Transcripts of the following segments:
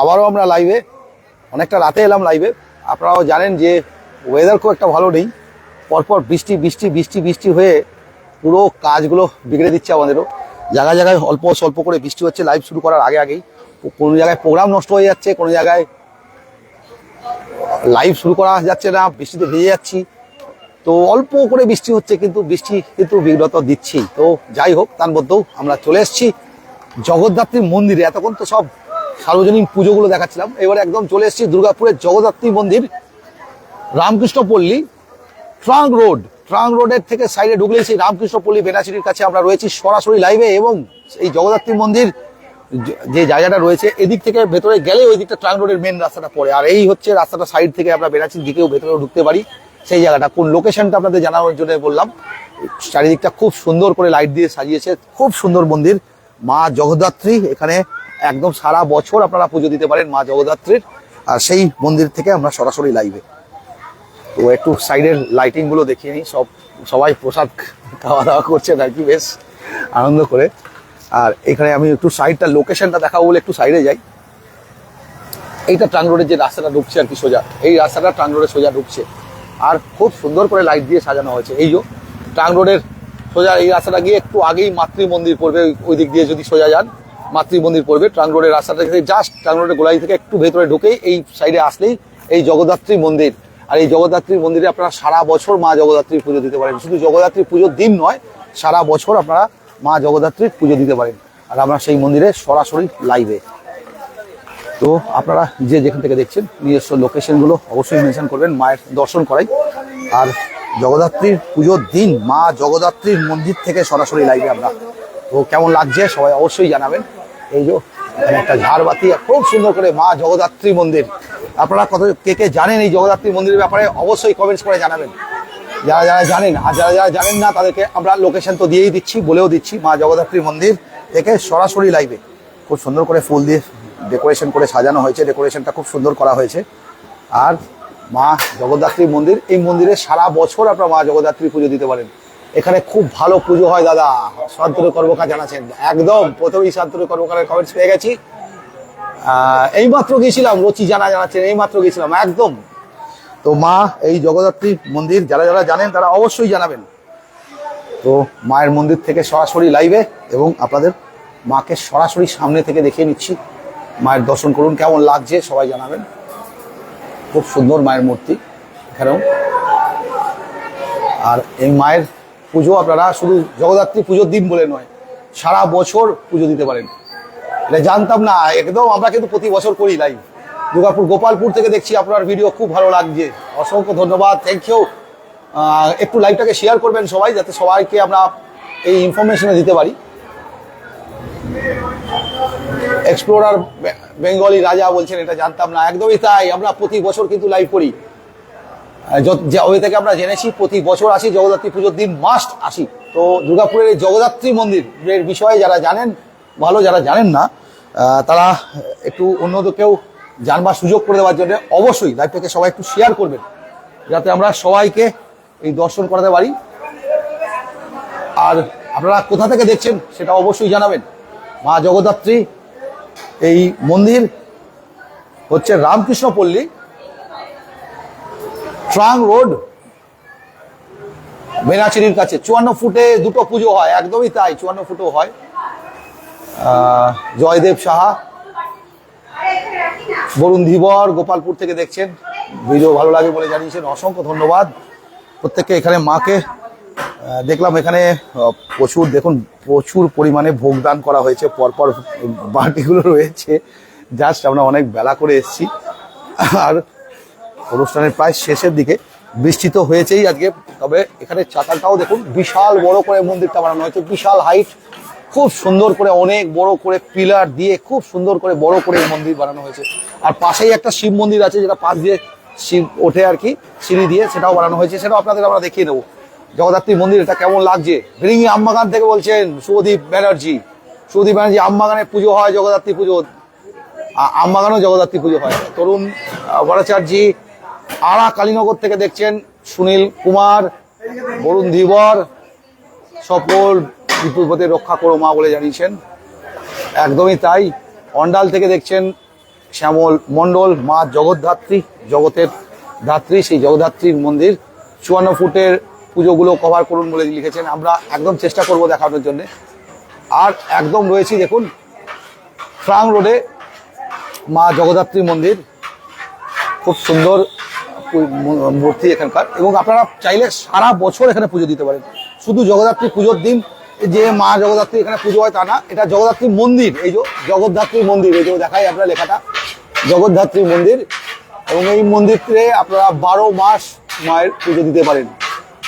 আবারও আমরা লাইভে অনেকটা রাতে এলাম লাইভে আপনারাও জানেন যে ওয়েদার খুব একটা ভালো নেই। পরপর বৃষ্টি বৃষ্টি বৃষ্টি বৃষ্টি হয়ে পুরো কাজগুলো বিগড়ে দিচ্ছে আমাদেরও। জায়গায় জায়গায় অল্প, স্বল্প করে বৃষ্টি হচ্ছে লাইভ শুরু করার আগে আগেই। কোনো জায়গায় প্রোগ্রাম নষ্ট হয়ে যাচ্ছে, কোনো জায়গায় লাইভ শুরু করা যাচ্ছে না, বৃষ্টিতে ভিজে যাচ্ছি। তো অল্প করে বৃষ্টি হচ্ছে, কিন্তু বৃষ্টি কিন্তু বিগত দিচ্ছি তো যাই হোক, তার মধ্যেও আমরা চলে এসেছি জগদ্ধাত্রী মন্দিরে। এতক্ষণ তো সব সার্বজনীন পুজোগুলো দেখাচ্ছিলাম। এবার একদম চলে এসেছি দুর্গাপুরের জগদ্ধাত্রী মন্দির, রামকৃষ্ণ পল্লী, ট্রাঙ্ক রোড। ট্রাঙ্ক রোডের থেকে সাইডে ঢুকলেই সেই রামকৃষ্ণ পল্লী কাছে আমরা রয়েছি সরাসরি লাইভে এবং এই জগদ্ধাত্রী মন্দির যে- জায়গাটা রয়েছে, এদিক থেকে ভেতরে গেলে ওই দিকটা ট্রাঙ্ক রোডের মেন রাস্তাটা পড়ে। আর এই হচ্ছে রাস্তাটা সাইড থেকে আমরা বেনাচির দিকেও ভেতরেও ঢুকতে পারি। সেই জায়গাটা, কোন লোকেশনটা আপনাদের জানানোর জন্য বললাম। চারিদিকটা খুব সুন্দর করে লাইট দিয়ে সাজিয়েছে, খুব সুন্দর মন্দির। মা জগদ্ধাত্রী এখানে একদম সারা বছর আপনারা পুজো দিতে পারেন মা জগদ্ধাত্রীর। আর সেই মন্দির থেকে আমরা সরাসরি লাইভে তো একটু সাইডের লাইটিংগুলো দেখিয়ে নিই, সব, সবাই প্রসাদ খাওয়া দাওয়া করছেন আর কি, বেশ আনন্দ করে। আর এখানে আমি একটু সাইডটা লোকেশনটা দেখাবো বলে একটু সাইডে যাই। এইটা ট্রাং রোডের যে রাস্তাটা ঢুকছে আর কি সোজা, এই রাস্তাটা ট্রাং রোডে সোজা ঢুকছে। আর খুব সুন্দর করে লাইট দিয়ে সাজানো হয়েছে। এই যে ট্রাং রোডের সোজা এই রাস্তাটা গিয়ে একটু আগেই মাতৃ মন্দির পড়বে, ওই- দিক দিয়ে যদি সোজা যান মাতৃ মন্দির পড়বে। ট্রাং রোডের রাস্তাটা থেকে জাস্ট ট্রাং রোডের গোলাই থেকে একটু ভেতরে ঢুকেই এই সাইডে আসলেই এই জগদ্ধাত্রী মন্দির। আর এই জগদ্ধাত্রী মন্দিরে আপনারা সারা বছর মা জগদ্ধাত্রীর পুজো দিতে পারেন। শুধু জগদ্ধাত্রীর পুজোর দিন নয়, সারা বছর আপনারা মা জগদ্ধাত্রীর পুজো দিতে পারেন। আর আমরা সেই মন্দিরে সরাসরি লাইভে তো আপনারা যে যেখান থেকে দেখছেন, নিজস্ব লোকেশনগুলো অবশ্যই মেনশন করবেন, মায়ের দর্শন করাই। আর জগদ্ধাত্রীর পুজোর দিন, মা জগদ্ধাত্রীর মন্দির থেকে সরাসরি লাইভে আমরা। তো কেমন লাগছে সবাই অবশ্যই জানাবেন। এই যে একটা ঝাড়বাতি খুব সুন্দর করে মা জগদ্ধাত্রী মন্দির। আপনারা কত, কে কে জানেন এই জগদ্ধাত্রী মন্দিরের ব্যাপারে, অবশ্যই কমেন্টস করে জানাবেন। যারা যারা জানেন, আর যারা যারা জানেন না, তাদেরকে আমরা লোকেশন তো দিয়েই দিচ্ছি, বলেও দিচ্ছি, মা জগদ্ধাত্রী মন্দির থেকে সরাসরি লাইভে খুব সুন্দর করে ফুল দিয়ে ডেকোরেশন করে সাজানো হয়েছে, ডেকোরেশনটা খুব সুন্দর করা হয়েছে। আর মা জগদ্ধাত্রী মন্দির, এই মন্দিরে সারা বছর আপনারা মা জগদ্ধাত্রী পুজো দিতে পারেন। এখানে খুব ভালো পুজো হয় দাদা শান্তনু কর্মকার জানাচ্ছেন। একদম, প্রথমেই শান্তনু কর্মকারের কমেন্টস পেয়ে গেছি। এইমাত্র গেছিলাম রচি জানা জানাচ্ছেন, এইমাত্র গেছিলাম একদম। তো মা, এই জগদ্ধাত্রী মন্দির, যারা যারা জানেন তারা অবশ্যই জানাবেন। তো মায়ের মন্দির থেকে সরাসরি লাইভে এবং আপনাদের মাকে সরাসরি সামনে থেকে দেখিয়ে নিচ্ছি। মায়ের দর্শন করুন, কেমন লাগছে সবাই জানাবেন। খুব সুন্দর মায়ের মূর্তি এখানেও। আর এই মায়ের পুজো আপনারা শুধু জগদ্ধাত্রী পুজোর দিন বলে নয়, সারা বছর পুজো দিতে পারেন। এটা জানতাম না, একদম আমরা কিন্তু প্রতি বছর করি লাইভ দুর্গাপুর গোপালপুর থেকে দেখছি আপনার ভিডিও খুব ভালো লাগছে। অসংখ্য ধন্যবাদ থ্যাংক ইউ একটু লাইভটাকে শেয়ার করবেন সবাই, যাতে সবাইকে আমরা এই ইনফরমেশনে দিতে পারি। এক্সপ্লোরার বেঙ্গলি রাজা বলছেন, এটা জানতাম না। একদমই তাই, আমরা প্রতি বছর কিন্তু লাইভ করি। ওই থেকে আমরা জেনেছি, প্রতি বছর আসি, জগদ্ধাত্রী পুজোর দিন মাস্ট আসি। তো দুর্গাপুরের এই জগদ্ধাত্রী মন্দিরের বিষয়ে যারা জানেন, ভালো যারা জানেন না তারা একটু অন্যদেরকেও জানবার সুযোগ করে দেওয়ার জন্য অবশ্যই লাইভটাকে সবাই একটু শেয়ার করবেন, যাতে আমরা সবাইকে এই দর্শন করাতে পারি। আর আপনারা কোথা থেকে দেখছেন, সেটা অবশ্যই জানাবেন। মা জগদ্ধাত্রী এই মন্দির হচ্ছে রামকৃষ্ণ পল্লী, ট্রাং রোড, বেনাচিরির কাছে। চুয়ান্ন ফুটে দুটো পুজো হয়, একদমই তাই, চুয়ান্ন ফুটও হয়। জয়দেব সাহা, বরুণ ধীবর গোপালপুর থেকে দেখছেন। ভিডিও ভালো লাগে বলে জানিয়েছেন। অসংখ্য ধন্যবাদ। প্রত্যেককে এখানে মাকে দেখলাম এখানে প্রচুর, দেখুন, প্রচুর পরিমাণে ভোগদান করা হয়েছে, পরপর বাটিগুলো রয়েছে। জাস্ট আমরা অনেক বেলা করে এসেছি। আর অনুষ্ঠানের প্রায় শেষের দিকে বৃষ্টি তো হয়েছেই আজকে, তবে এখানে চাতালটাও দেখুন, বিশাল বড় করে মন্দিরটা বানানো হয়েছে, বিশাল হাইট খুব সুন্দর করে, অনেক বড় করে পিলার দিয়ে খুব সুন্দর করে বড় করে মন্দির বানানো হয়েছে। আর পাশেই একটা শিব মন্দির আছে, যেটা পাশ দিয়ে শিব ওঠে আর কি, সিঁড়ি দিয়ে সেটাও বানানো হয়েছে, সেটাও আপনাদের আমরা দেখিয়ে দেবো। জগদ্ধাত্রী মন্দির এটা কেমন লাগছে? ভেরিঙ্গি আমবাগান থেকে বলছেন শুভদীপ ব্যানার্জি। শুভদীপ ব্যানার্জি আমবাগানে পুজো হয় জগদ্ধাত্রী পুজো আমবাগানেও জগদ্ধাত্রী পুজো হয়। তরুণ ভট্টাচার্যি আড়া কালীনগর থেকে দেখছেন সুনীল কুমার, বরুণ ধীবর, সকল বিপদে রক্ষা করো মা বলে জানিয়েছেন। একদমই তাই। অন্ডাল থেকে দেখছেন শ্যামল মণ্ডল, মা জগদ্ধাত্রী, জগতের ধাত্রী, সেই জগদ্ধাত্রীর মন্দির। চুয়ান্ন ফুটের পুজোগুলো কভার করুন বলে লিখেছেন। আমরা একদম চেষ্টা করব দেখানোর জন্য। আর একদম রয়েছি, দেখুন ফ্রাং রোডে মা জগদ্ধাত্রী মন্দির। খুব সুন্দর মূর্তি এখানকার। এবং আপনারা চাইলে সারা বছর এখানে পুজো দিতে পারেন। শুধু জগদ্ধাত্রী পুজোর দিন, যে মা জগদ্ধাত্রী এখানে পুজো হয় তা না, এটা জগদ্ধাত্রী মন্দির। এই যে জগদ্ধাত্রী মন্দির, এই যে দেখাই আপনার লেখাটা। জগদ্ধাত্রী মন্দির। এবং এই মন্দিরে আপনারা বারো মাস মায়ের পুজো দিতে পারেন।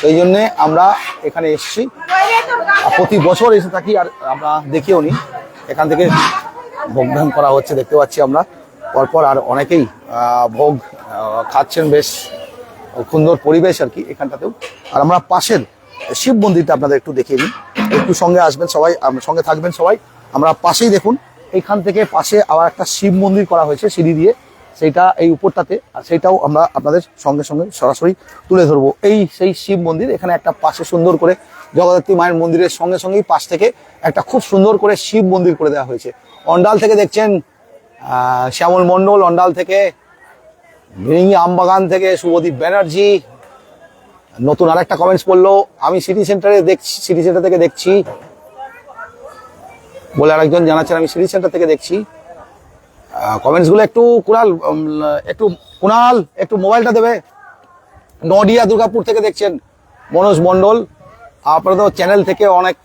এই জন্যে আমরা এখানে এসেছি। প্রতি বছর এসে থাকি আর আমরা দেখিও নি। এখান থেকে ভোগদান করা হচ্ছে, দেখতে পাচ্ছি আমরা। পরপর আর অনেকেই ভোগ খাচ্ছেন বেশ সুন্দর পরিবেশ আর কি এখানটাতেও। আর আমরা পাশের শিব মন্দিরটা আপনাদের একটু দেখিয়ে নিই একটু সঙ্গে আসবেন সবাই সঙ্গে থাকবেন সবাই। আমরা পাশেই দেখুন, এখান থেকে পাশে আবার একটা শিব মন্দির করা হয়েছে সিঁড়ি দিয়ে। সেইটা এই উপরটাতে, আর সেইটাও আমরা আপনাদের সঙ্গে সঙ্গে সরাসরি তুলে ধরবো। এই সেই শিব মন্দির, এখানে একটা পাশে সুন্দর করে জগদ্ধাত্রী মায়ের মন্দিরের সঙ্গে সঙ্গেই পাশ থেকে একটা খুব সুন্দর করে শিব মন্দির করে দেওয়া হয়েছে। অন্ডাল থেকে দেখছেন শ্যামল মণ্ডল অন্ডাল থেকে ভিরিঙ্গি আমবাগান থেকে, শুভদীপ ব্যানার্জি। নতুন আরেকটা কমেন্টস পড়ল, আমি সিটি সেন্টারে দেখছি সিটি সেন্টার থেকে দেখছি। বলে আরেকজন জানাচ্ছেন, আমি সিটি সেন্টার থেকে দেখছি। কমেন্টসগুলো একটু কুণাল একটু কুণাল, একটু মোবাইলটা দেবে। নডিয়া দুর্গাপুর থেকে দেখছেন মনোজ মণ্ডল। আপনারা তো চ্যানেল থেকে অনেক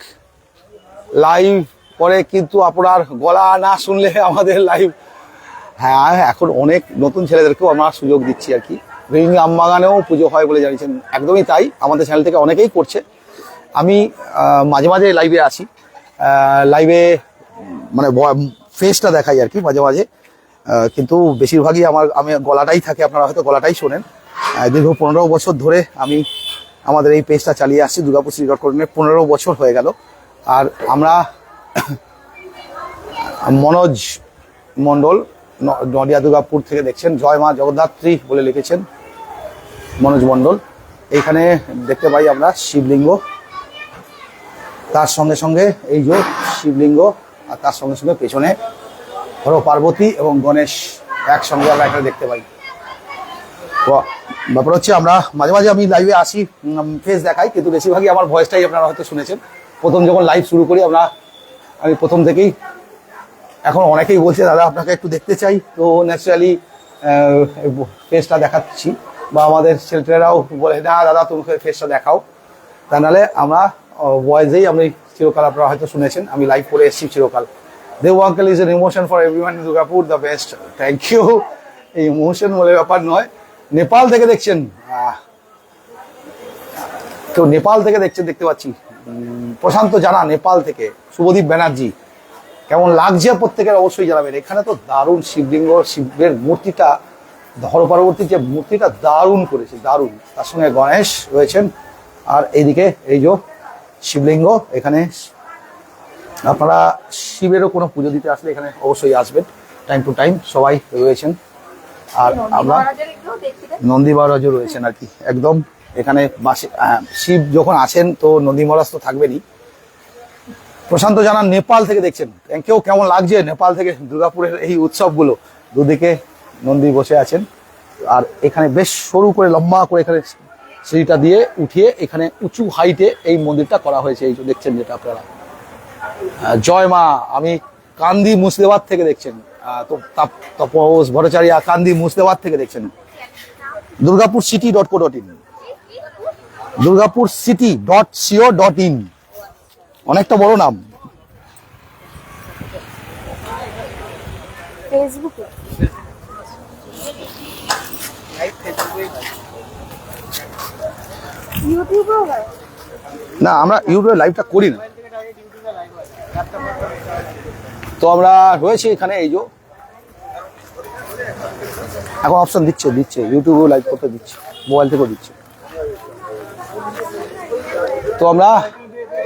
লাইভ করে কিন্তু আপনার গলা না শুনলে আমাদের লাইভ হ্যাঁ এখন অনেক নতুন ছেলেদেরকেও আমরা সুযোগ দিচ্ছি আর কি। বিভিন্ন আমবাগানেও পুজো হয় বলে জানিয়েছেন। একদমই তাই, আমাদের চ্যানেল থেকে অনেকেই করছে। আমি মাঝে মাঝে লাইভে আসি লাইভে মানে ফেসটা দেখাই আর কি মাঝে মাঝে। কিন্তু বেশিরভাগই আমার, আমি গলাটাই থাকে, আপনারা হয়তো গলাটাই শোনেন। দীর্ঘ পনেরো বছর ধরে আমি আমাদের এই পেজটা চালিয়ে আসছি, দুর্গাপুর শ্রী রেকর্ডিংয়ের পনেরো বছর হয়ে গেল। আর আমরা মনোজ মণ্ডল নডিয়া দুর্গাপুর থেকে দেখছেন, জয় মা জগদ্ধাত্রী বলে লিখেছেন মনোজ মণ্ডল। এইখানে দেখতে পাই আমরা শিবলিঙ্গ। তার সঙ্গে সঙ্গে এই যে শিবলিঙ্গ আর তার সঙ্গে সঙ্গে পেছনে ধরো পার্বতী এবং গণেশ একসঙ্গে আমরা এখানে দেখতে পাই। ব্যাপার হচ্ছে আমরা মাঝে মাঝে আমি লাইভে আসি ফেস দেখাই, কিন্তু বেশিরভাগই আমার ভয়েসটাই আপনারা হয়তো শুনেছেন। প্রথম যখন লাইভ শুরু করি আমরা, আমি প্রথম থেকেই, এখন অনেকেই বলছে, দাদা, আপনাকে একটু দেখতে চাই। তো ন্যাচারালি ফেসটা দেখাচ্ছি। বা আমাদের ছেলেটেরাও বলে, না, দাদা, তুমি ফেসটা দেখাও। তা নাহলে আমরা ভয়েসেই আমি চিরকাল আপনারা হয়তো শুনেছেন, আমি লাইভ করে এসেছি চিরকাল। Deb uncle is an emotion for everyone in Durgapur the best thank you এই ইমোশন বলে ব্যাপার নয়। নেপাল থেকে দেখছেন। কেউ নেপাল থেকে দেখছেন, দেখতে পাচ্ছি। প্রশান্ত জানা, নেপাল থেকে। শুভদীপ ব্যানার্জি। কেমন লাগছে প্রত্যেকের অবশ্যই জানাবেন। এখানে তো দারুণ শিবলিঙ্গ, শিবের মূর্তিটা, ধর পরবর্তী যে মূর্তিটা দারুণ করেছে, দারুণ। তার সঙ্গে গণেশ রয়েছেন। আর এইদিকে, এই যে শিবলিঙ্গ এখানে আপনারা শিবেরও কোনো পুজো দিতে আসলে এখানে অবশ্যই আসবেন টাইম টু টাইম সবাই রয়েছেন। আর আমরা নন্দী মহারাজও রয়েছেন আর কি একদম এখানে শিব যখন আছেন তো নন্দী মহারাজ তো থাকবেনই। প্রশান্ত জানা নেপাল থেকে দেখছেন। কেউ কেমন লাগছে নেপাল থেকে দুর্গাপুরের এই উৎসবগুলো? দুদিকে নন্দী বসে আছেন। আর এখানে বেশ সরু করে লম্বা করে এখানে সিঁড়িটা দিয়ে উঠিয়ে এখানে উঁচু হাইটে এই মন্দিরটা করা হয়েছে, এই দেখছেন যেটা আপনারা। জয় মা, আমি কান্দি মুর্শিদাবাদ থেকে দেখছেন। তপস ভট্টাচার্য কান্দি মুর্শিদাবাদ থেকে দেখছেন। Durgapur city dot co dot in Durgapur city dot co dot in অনেকটা বড় নাম। ফেসবুকে ইউটিউবেও হয় না, আমরা ইউটিউবে লাইভটা করি না। তো আমরা রয়েছি এখানে, এই যে। এখন অপশন দিচ্ছে দিচ্ছে। ইউটিউবেও লাইভ করতে দিচ্ছে মোবাইল থেকেও দিচ্ছে। তো আমরা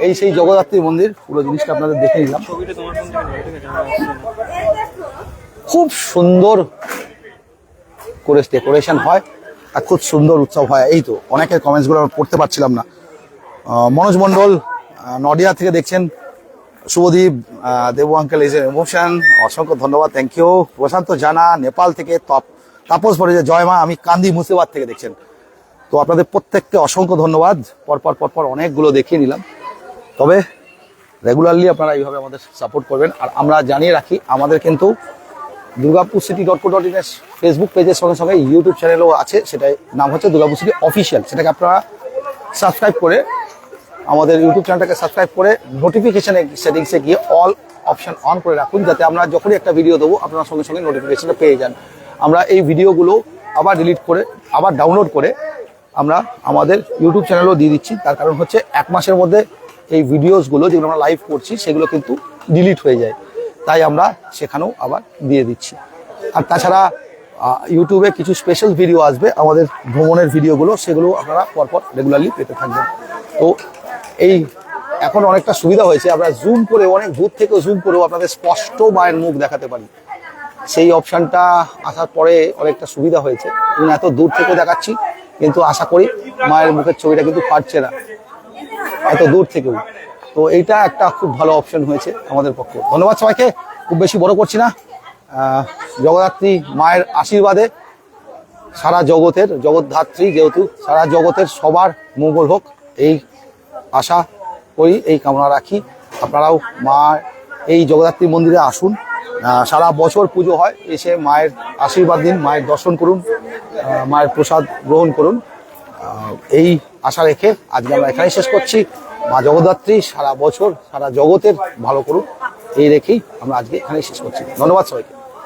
এই সেই জগদ্ধাত্রী মন্দির, পুরো জিনিসটা আপনাদের দেখে নিলাম খুব সুন্দর করে ডেকোরেশন হয়। খুব সুন্দর উৎসব হয়। এই তো অনেকের কমেন্টসগুলো পড়তে পারছিলাম না। মনোজ মন্ডল আহ, নডিয়া থেকে দেখছেন। Subhadeep Debu uncle is emotion অসংখ্য ধন্যবাদ থ্যাংক ইউ প্রশান্ত জানা নেপাল থেকে তপ- তাপস পরে যে জয় মা আমি কান্দি মুর্শিদাবাদ থেকে দেখছেন। তো আপনাদের প্রত্যেককে অসংখ্য ধন্যবাদ। পরপর পরপর অনেকগুলো দেখিয়ে নিলাম। তবে রেগুলারলি আপনারা এইভাবে আমাদের সাপোর্ট করবেন। আর আমরা জানিয়ে রাখি আমাদের কিন্তু Durgapur city dot co dot in Facebook পেজের সঙ্গে সঙ্গে ইউটিউব চ্যানেলও আছে সেটাই নাম হচ্ছে দুর্গাপুর সিটি অফিসিয়াল সেটাকে আপনারা সাবস্ক্রাইব করে আমাদের ইউটিউব চ্যানেলটাকে সাবস্ক্রাইব করে নোটিফিকেশনে সেটিংসে গিয়ে অল অপশন অন করে রাখুন, যাতে আমরা যখনই একটা ভিডিও দেবো, আপনারা সঙ্গে সঙ্গে নোটিফিকেশনটা পেয়ে যান। আমরা এই ভিডিওগুলো আবার ডিলিট করে, আবার ডাউনলোড করে আমরা আমাদের ইউটিউব চ্যানেলও দিয়ে দিচ্ছি। তার কারণ হচ্ছে এক মাসের মধ্যে এই ভিডিওসগুলো যেগুলো আমরা লাইভ করছি, সেগুলো কিন্তু ডিলিট হয়ে যায়। তাই আমরা সেখানেও আবার দিয়ে দিচ্ছি। আর তাছাড়া ইউটিউবে কিছু স্পেশাল ভিডিও আসবে। আমাদের ভ্রমণের ভিডিওগুলো সেগুলো আপনারা পরপর রেগুলারলি পেতে থাকবেন। তো এই এখন অনেকটা সুবিধা হয়েছে। আমরা জুম করে, অনেক দূর থেকে জুম করেও আপনাদের স্পষ্ট মায়ের মুখ দেখাতে পারি। সেই অপশানটা আসার পরে অনেকটা সুবিধা হয়েছে। এবং এত দূর থেকে দেখাচ্ছি, কিন্তু আশা করি মায়ের মুখের ছবিটা কিন্তু ফাটছে না। এত দূর থেকেও। তো এইটা একটা খুব ভালো অপশন হয়েছে আমাদের পক্ষে। ধন্যবাদ সবাইকে, খুব বেশি বড় করছি না। জগদ্ধাত্রী মায়ের আশীর্বাদে সারা জগতের, জগদ্ধাত্রী যেহেতু, সারা জগতের সবার মঙ্গল হোক, এই আশা করি, এই কামনা রাখি। আপনারাও মা, এই জগদ্ধাত্রী মন্দিরে আসুন। সারা বছর পুজো হয়, এসে মায়ের আশীর্বাদ দিন মায়ের দর্শন করুন মায়ের প্রসাদ গ্রহণ করুন। এই আশা রেখে আজকে আমরা এখানেই শেষ করছি। মা জগদ্ধাত্রী সারা বছর, সারা জগতের ভালো করুক, এই রেখেই আমরা আজকে এখানেই শেষ করছি। ধন্যবাদ সবাইকে।